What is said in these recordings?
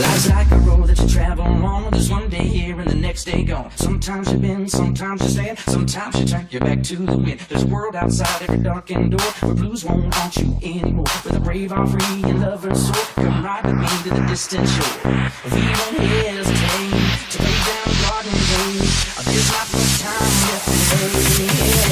Life's like a road that you travel on. There's one day here and the next day gone. Sometimes you bend, sometimes you stand, sometimes you turn your back to the wind. There's a world outside every darkened door where blues won't haunt you anymore. Where the brave are free and lovers soar. Come ride with me to the distant shore. We won't hesitate to lay down garden days. There's not much time left in the here.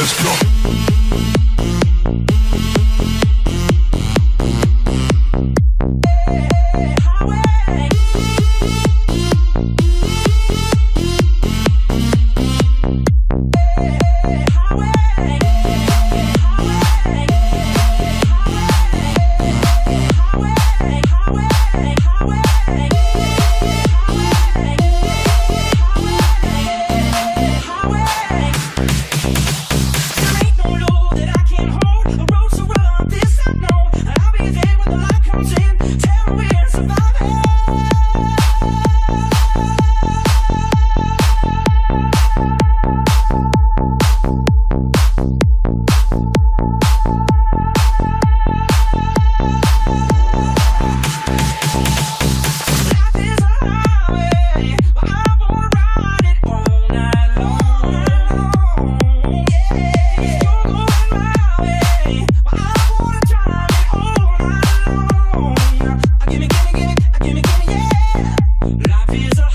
Hey. Give me, give me, give me, give me, give me, yeah. Life is a